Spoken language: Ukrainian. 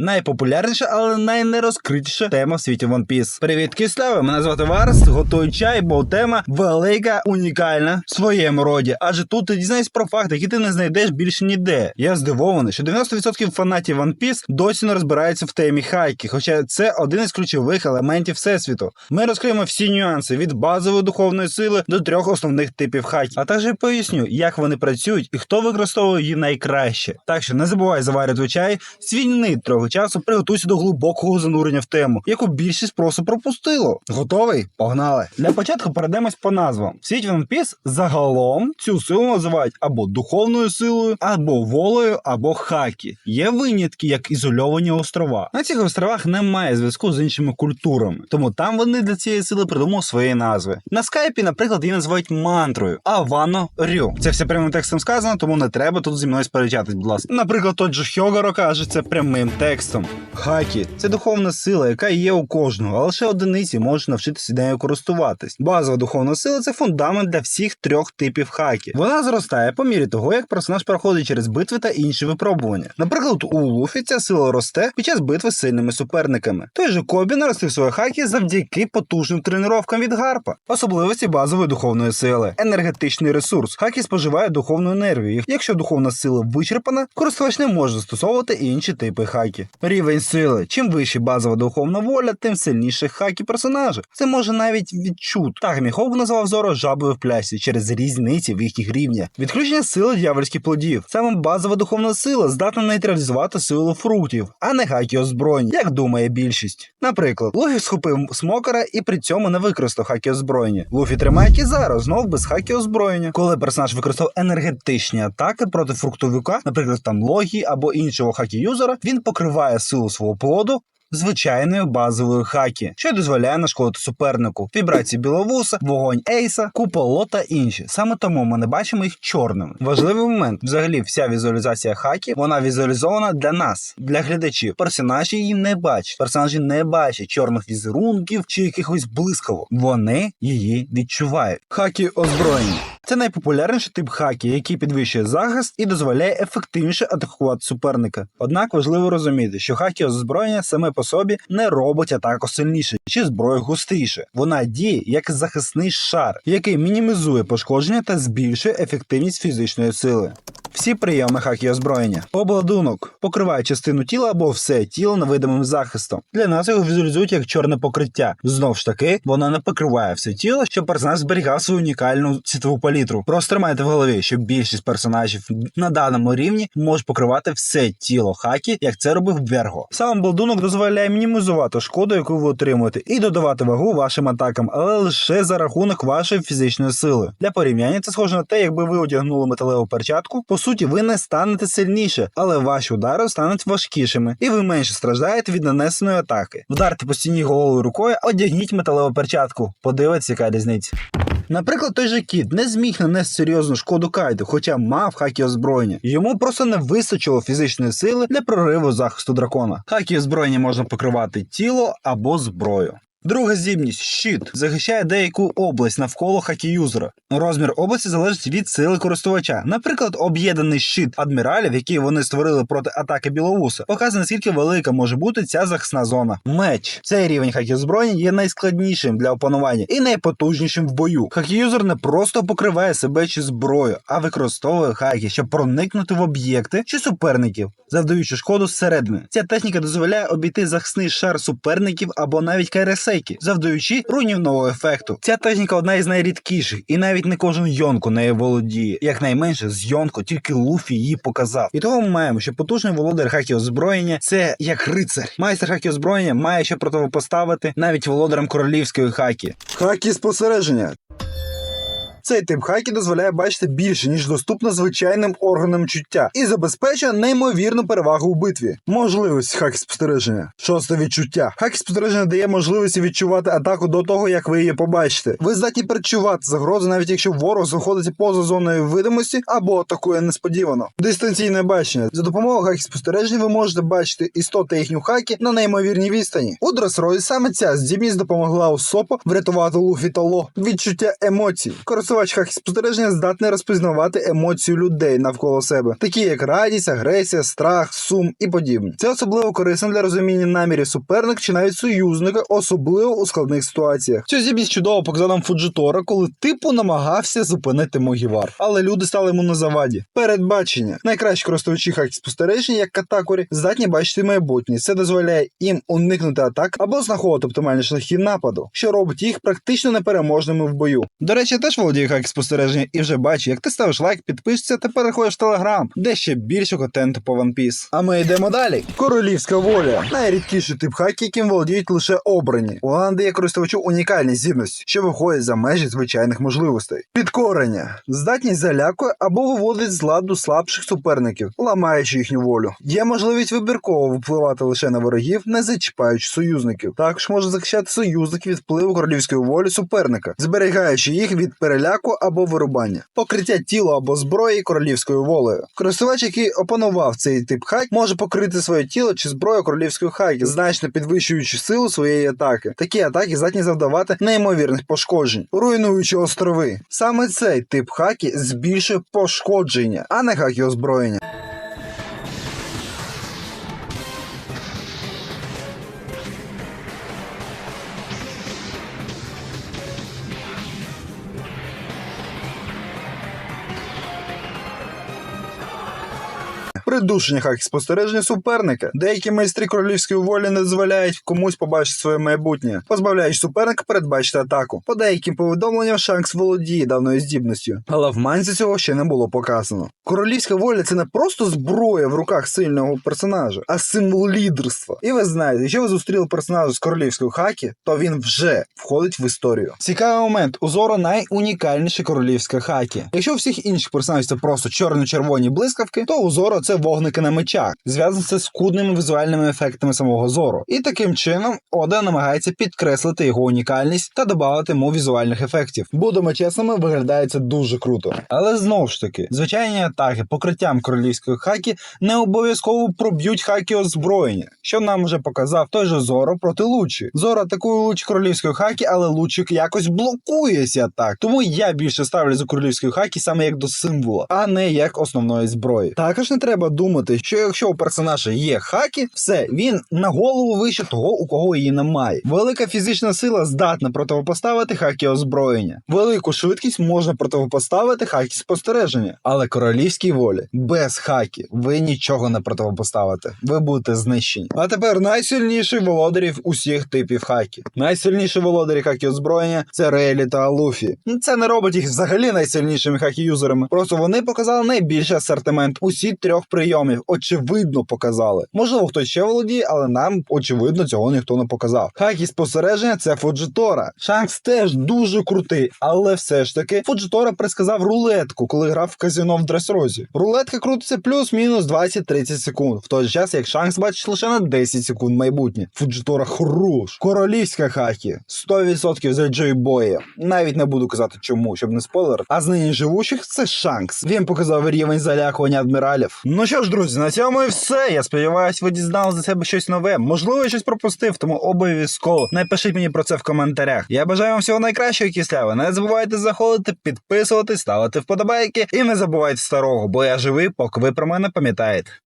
Найпопулярніша, але найнерозкритіша тема в світі One Piece. Привіт, кисляве! Мене звати Варс. Готую чай, бо тема велика, унікальна в своєму роді. Адже тут ти дізнаєшся про факти, які ти не знайдеш більше ніде. Я здивований, що 90% фанатів One Piece досі не розбираються в темі хайки, хоча це один із ключових елементів всесвіту. Ми розкриємо всі нюанси від базової духовної сили до трьох основних типів хайки, а також поясню, як вони працюють і хто використовує її найкраще. Так що не забувай заварити чай, звільни трохи часу, приготуйся до глибокого занурення в тему, яку більшість просто пропустило. Готовий? Погнали! Для початку перейдемось по назвам. В світі One Piece загалом цю силу називають або духовною силою, або волею, або хакі. Є винятки, як ізольовані острова. На цих островах немає зв'язку з іншими культурами, тому там вони для цієї сили придумали свої назви. На скайпі, наприклад, її називають мантрою, а вано рю. Це все прямим текстом сказано, тому не треба тут зі мною сперечатись, будь ласка. Наприклад, той же Хьогаро каже це прямим текстом. Хакі це духовна сила, яка є у кожного, а лише одиниці можуть навчитися нею користуватись. Базова духовна сила це фундамент для всіх трьох типів хакі. Вона зростає по мірі того, як персонаж проходить через битви та інші випробування. Наприклад, у Луфі ця сила росте під час битви з сильними суперниками. Той же Кобі наростив своє хакі завдяки потужним тренуванням від гарпа. Особливості базової духовної сили. Енергетичний ресурс. Хакі споживає духовну енергію. Якщо духовна сила вичерпана, користувач не може застосовувати інші типи хакі. Рівень сили. Чим вище базова духовна воля, тим сильніше хакі персонажа. Це може навіть відчути. Так Міхов назвав Зоро жабою в плясі через різниці в їхніх рівнях. Відключення сили дьявольських плодів. Саме базова духовна сила здатна нейтралізувати силу фруктів, а не хакі озброєння, як думає більшість. Наприклад, Луфі схопив смокера і при цьому не використав хакі озброєння. Луфі тримає Кізаро, знов без хакі озброєння. Коли персонаж використав енергетичні атаки проти фруктовика, наприклад, там логі або іншого хакі-юзера, він покриває силу свого плоду. Звичайною базовою хакі, що дозволяє нашкодити супернику, вібрації біловуса, вогонь ейса, куполо та інші. Саме тому ми не бачимо їх чорними. Важливий момент: взагалі, вся візуалізація хакі вона візуалізована для нас, для глядачів. Персонажі її не бачать. Персонажі не бачать чорних візерунків чи якихось блискавок. Вони її відчувають. Хакі озброєння. Це найпопулярніший тип хакі, який підвищує захист і дозволяє ефективніше атакувати суперника. Однак важливо розуміти, що хакі озброєння саме по собі не робить атаку сильніше чи зброю густріше. Вона діє як захисний шар, який мінімізує пошкодження та збільшує ефективність фізичної сили. Всі прийоми хакі озброєння. Обладунок покриває частину тіла або все тіло невидимим захистом. Для нас його візуалізують як чорне покриття. Знов ж таки, воно не покриває все тіло, щоб персонаж зберігав свою унікальну цвітову палітру. Просто тримайте в голові, що більшість персонажів на даному рівні можуть покривати все тіло хакі, як це робив Верго. Сам обладунок дозволяє мінімізувати шкоду, яку ви отримуєте, і додавати вагу вашим атакам, але лише за рахунок вашої фізичної сили. Для порівняння це схоже на те, якби ви одягнули металеву перчатку. По суті, ви не станете сильніше, але ваші удари стануть важкішими, і ви менше страждаєте від нанесеної атаки. Вдарте по стіні голою рукою, одягніть металеву перчатку. Подивіться, яка різниця. Наприклад, той же кіт не зміг нанести серйозну шкоду кайду, хоча мав хакі озброєння. Йому просто не вистачило фізичної сили для прориву захисту дракона. Хакі озброєння можна покривати тіло або зброю. Друга здібність щит захищає деяку область навколо хакі-юзера. Розмір області залежить від сили користувача. Наприклад, об'єднаний щит адміралів, який вони створили проти атаки біловуса, показує наскільки велика може бути ця захисна зона. Меч цей рівень хакі озброєння є найскладнішим для опанування і найпотужнішим в бою. Хакі-юзер не просто покриває себе чи зброю, а використовує хакі, щоб проникнути в об'єкти чи суперників, завдаючи шкоду зсередини. Ця техніка дозволяє обійти захисний шар суперників або навіть кайресейки, завдаючи руйнівного ефекту. Ця техніка одна із найрідкіших, і навіть не кожен йонко нею володіє. Якнайменше з йонко тільки Луфі її показав. І того ми маємо, що потужний володар хакі озброєння це як рицар. Майстер хакі озброєння має що противопоставити навіть володарам королівської хакі. Хакі спостереження. Цей тип хакі дозволяє бачити більше, ніж доступно звичайним органам чуття, і забезпечує неймовірну перевагу у битві. Можливість хакі спостереження. Шосте відчуття. Хакі спостереження дає можливість відчувати атаку до того, як ви її побачите. Ви здатні перечувати загрозу, навіть якщо ворог знаходиться поза зоною видимості або атакує несподівано. Дистанційне бачення. За допомогою хакі спостереження ви можете бачити істоти їхню хакі на неймовірній відстані. У Дросрої саме ця здібність допомогла Усопо врятувати Луфі та Ло. Відчуття емоцій. Користувач Користувач хакі спостереження здатний розпізнавати емоції людей навколо себе, такі як радість, агресія, страх, сум і подібне. Це особливо корисно для розуміння намірів суперника чи навіть союзника, особливо у складних ситуаціях. Цю здібність чудово показав нам Фуджитора, коли типу намагався зупинити Могівар, але люди стали йому на заваді. Передбачення найкращі користувачі хакі спостереження, як катакурі, здатні бачити майбутнє. Це дозволяє їм уникнути атак або знаходити оптимальні шляхи нападу, що робить їх практично непереможними в бою. До речі, я теж володію хакі спостереження і вже бачу, як ти ставиш лайк, підпишешся та переходиш в телеграм, де ще більше контенту по One Piece. А ми йдемо далі. Королівська воля найрідкіший тип хакі, яким володіють лише обрані. Вона дає користувачу унікальні здібності, що виходять за межі звичайних можливостей. Підкорення здатність залякує або виводить з ладу слабших суперників, ламаючи їхню волю. Є можливість вибірково впливати лише на ворогів, не зачіпаючи союзників. Також може захищати союзників від впливу королівської волі суперника, зберігаючи їх від переляку або вирубання, покриття тіла або зброї королівською волею. Користувач, який опанував цей тип хак, може покрити своє тіло чи зброю королівської хаки, значно підвищуючи силу своєї атаки. Такі атаки здатні завдавати неймовірних пошкоджень, руйнуючи острови. Саме цей тип хакі збільшує пошкодження, а не хаки озброєння. Придушення хакі спостереження суперника. Деякі майстри королівської волі не дозволяють комусь побачити своє майбутнє, позбавляючи суперника передбачити атаку. По деяким повідомленням Шанкс володіє давною здібністю, але в манзі цього ще не було показано. Королівська воля це не просто зброя в руках сильного персонажа, а символ лідерства. І ви знаєте, якщо ви зустріли персонажа з королівської хакі, то він вже входить в історію. Цікавий момент. У Зоро найунікальніша королівська хакі. Якщо у всіх інших персонажів це просто чорно-червоні блискавки, то у Зоро це вогники на мечах. Зв'язано це з скудними візуальними ефектами самого зору. І таким чином Ода намагається підкреслити його унікальність та додати йому візуальних ефектів. Будемо чесними, виглядає це дуже круто. Але знову ж таки, звичайні атаки покриттям королівської хакі не обов'язково проб'ють хакі озброєння, що нам вже показав той же Зоро проти Лучі. Зоро атакує луч королівської хакі, але лучик якось блокує ці атак. Тому я більше ставлю за королівської хакі саме як до символа, а не як основної зброї. Також не треба думати, що якщо у персонажа є хакі, все він на голову вище того, у кого її немає. Велика фізична сила здатна противопоставити хакі озброєння. Велику швидкість можна противопоставити хакі спостереження, але королівській волі без хакі ви нічого не противопоставите. Ви будете знищені. А тепер найсильніший володарів усіх типів хакі. Найсильніші володарі хакі озброєння це Рейлі та Луфі. Ну, Це не робить їх взагалі найсильнішими хакі-юзерами. Просто вони показали найбільший асортимент усі трьох прийомів. Очевидно показали. Можливо, хтось ще володіє, але нам очевидно цього ніхто не показав. Хакі спостереження це Фуджитора. Шанкс теж дуже крутий, але все ж таки Фуджитора предсказав рулетку, коли грав в казино в дресрозі. Рулетка крутиться плюс-мінус 20-30 секунд. В той же час, як Шанкс бачить лише на 10 секунд майбутнє. Фуджитора хорош. Королівська хакі 100% за Джей Боя. Навіть не буду казати чому, щоб не спойлер. А з нині живучих це Шанкс. Він показав рівень залякування адміралів. Ну що ж, друзі, на цьому і все. Я сподіваюся, ви дізнали за себе щось нове. Можливо, я щось пропустив, тому обов'язково напишіть мені про це в коментарях. Я бажаю вам всього найкращого, кисляви. Не забувайте заходити, підписуватись, ставити вподобайки і не забувайте старого, бо я живий, поки ви про мене пам'ятаєте.